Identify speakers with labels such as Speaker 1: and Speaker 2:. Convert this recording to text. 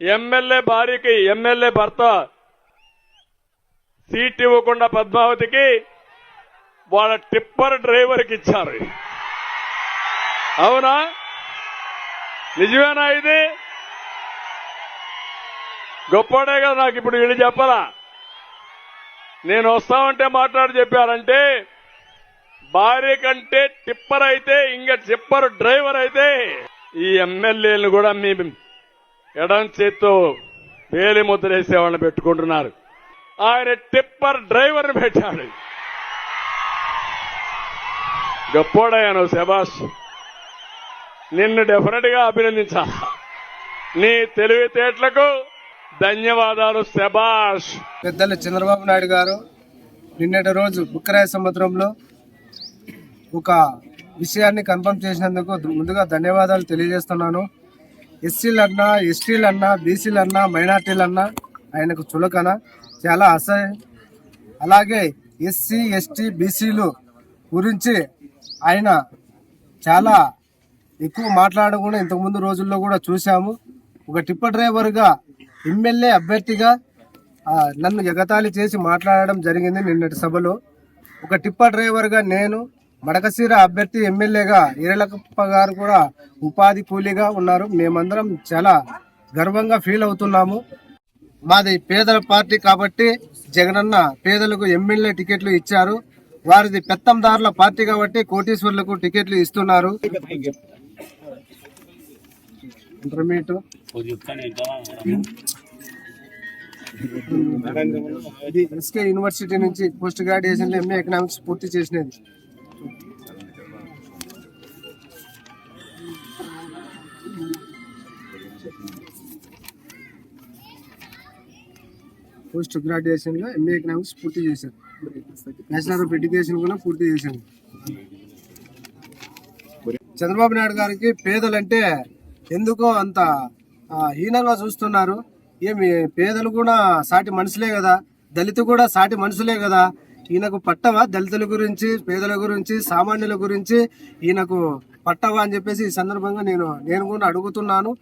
Speaker 1: MLA భార్యకి MLA భర్త seat ఇవ్వకుండా పద్మావతికి వాళ్ళ టిప్పర్ డ్రైవర్కి ఇచ్చారు. అవునా? నిజమేనా ఇది? గొప్పడే కదా నాకు ఇప్పుడు వీళ్ళు చెప్పాలా? నేను వస్తామంటే మాట్లాడి చెప్పారంటే భార్య కంటే టిప్పర్ అయితే ఇంకా టిప్పర్ డ్రైవర్ అయితే ఈ ఎమ్మెల్యేలను కూడా మీ ఎడం చేత్తో వేలి ముద్రేసే వాళ్ళని పెట్టుకుంటున్నారు. ఆయన టిప్పర్ డ్రైవర్ని పెట్టాడు. గొప్పోడయ్యాను శబాష్ నిన్ను డెఫినెట్గా అభినందించాలా నీ తెలివితేటలకు ధన్యవాదాలు శబాష్
Speaker 2: పెద్దలు చంద్రబాబు నాయుడు గారు నిన్నటి రోజు బుక్కరాయ సముద్రంలో ఒక విషయాన్ని కన్ఫర్మ్ చేసినందుకు ముందుగా ధన్యవాదాలు తెలియజేస్తున్నాను. ఎస్సీలన్నా ఎస్టీలన్నా బీసీలన్నా మైనార్టీలన్నా ఆయనకు చులకన. చాలా అసహ్యం. అలాగే ఎస్సీ ఎస్టీ బీసీలు గురించి ఆయన చాలా ఎక్కువ మాట్లాడకుండా ఇంతకుముందు రోజుల్లో కూడా చూశాము. ఒక టిప్పర్ డ్రైవర్గా ఎమ్మెల్యే అభ్యర్థిగా నన్ను ఎగతాళి చేసి మాట్లాడడం జరిగింది నిన్నటి సభలో. ఒక టిప్పర్ డ్రైవర్గా నేను మడకశీర అభ్యర్థి ఎమ్మెల్యేగా ఈరలకప్ప గారు కూడా ఉపాధి కూలీగా ఉన్నారు. మేమందరం చాలా గర్వంగా ఫీల్ అవుతున్నాము. మాది పేదల పార్టీ కాబట్టి జగనన్న పేదలకు ఎమ్మెల్యే టికెట్లు ఇచ్చారు. వారిది పెత్తందారుల పార్టీ కాబట్టి కోటీశ్వర్లకు టికెట్లు ఇస్తున్నారు. ఇంటర్మీడియట్. ఎస్కే యూనివర్సిటీ నుంచి పోస్ట్ గ్రాడ్యుయేషన్ ఎంఏ ఎకనామిక్స్ పూర్తి చేసినది పోస్ట్ గ్రాడ్యుయేషన్లో ఎంఏ ఎకనామిక్స్ పూర్తి చేశాను బ్యాచిలర్ ఆఫ్ ఎడ్యుకేషన్ కూడా పూర్తి చేశాను చంద్రబాబు నాయుడు గారికి పేదలంటే ఎందుకో అంత హీనంగా చూస్తున్నారు. ఏమి పేదలు కూడా సాటి మనుషులే కదా. దళిత కూడా సాటి మనుషులే కదా. ఈయనకు పట్టవా? దళితుల గురించి పేదల గురించి సామాన్యుల గురించి ఈయనకు పట్టవా అని చెప్పేసి ఈ సందర్భంగా నేను నేను కూడా అడుగుతున్నాను.